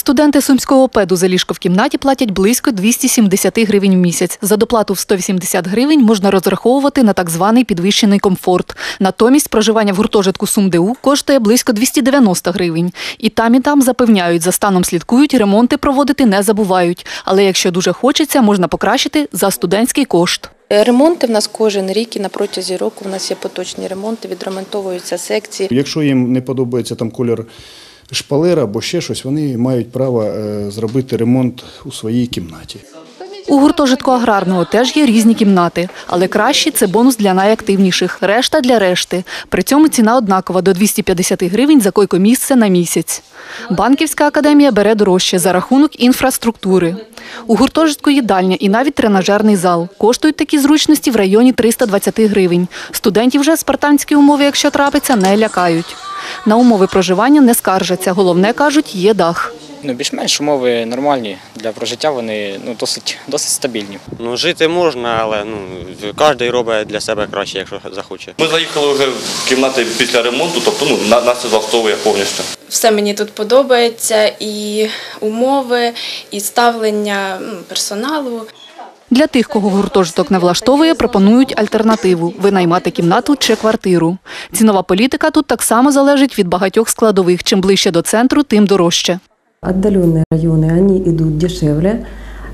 Студенти сумського педу за ліжко в кімнаті платять близько 270 гривень в місяць. За доплату в 180 гривень можна розраховувати на так званий підвищений комфорт. Натомість проживання в гуртожитку СумДУ коштує близько 290 гривень. І там, і там запевняють, за станом слідкують, ремонти проводити не забувають. Але якщо дуже хочеться, можна покращити за студентський кошт. Е, Ремонти в нас кожен рік і на протязі року в нас є поточні ремонти, відремонтовуються секції. Якщо їм не подобається там колір шпалера або ще щось, вони мають право е, зробити ремонт у своїй кімнаті. У гуртожитку аграрного теж є різні кімнати, але кращі це бонус для найактивніших, решта для решти. При цьому ціна однакова до 250 гривень за койкомісце на місяць. Банківська академія бере дорожче за рахунок інфраструктури. У гуртожитку їдальня і навіть тренажерний зал. Коштують такі зручності в районі 320 гривень. Студентів вже спартанські умови, якщо трапиться, не лякають. На умови проживання не скаржаться. Головне, кажуть, є дах. Ну, більш-менш умови нормальні для прожиття, вони ну, досить, досить стабільні. Ну, жити можна, але ну, кожен робить для себе краще, якщо захоче. Ми заїхали вже в кімнати після ремонту, тобто ну, нас це влаштовує повністю. Все мені тут подобається, і умови, і ставлення персоналу. Для тих, кого гуртожиток не влаштовує, пропонують альтернативу – винаймати кімнату чи квартиру. Цінова політика тут так само залежить від багатьох складових. Чим ближче до центру, тим дорожче. Отдаленные районы, они идут дешевле.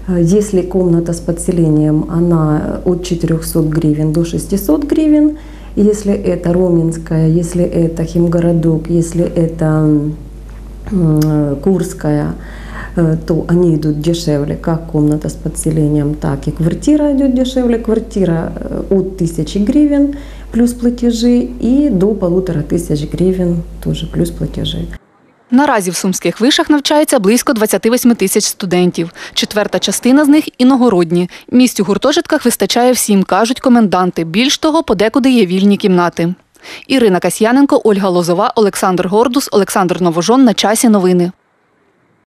Э, Если комната с подселением, она от 400 гривен до 600 гривен. Если это Роменская, если это Химгородок, если это м, Курская, э, то они идут дешевле, как комната с подселением, так и квартира идет дешевле. Квартира от 1000 гривен плюс платежи и до полутора тысяч гривен тоже плюс платежи. Наразі в сумських вишах навчається близько 28 тисяч студентів. Четверта частина з них – іногородні. Місць у гуртожитках вистачає всім, кажуть коменданти. Більш того, подекуди є вільні кімнати. Ірина Касьяненко, Ольга Лозова, Олександр Гордус, Олександр Новожон. На часі новини.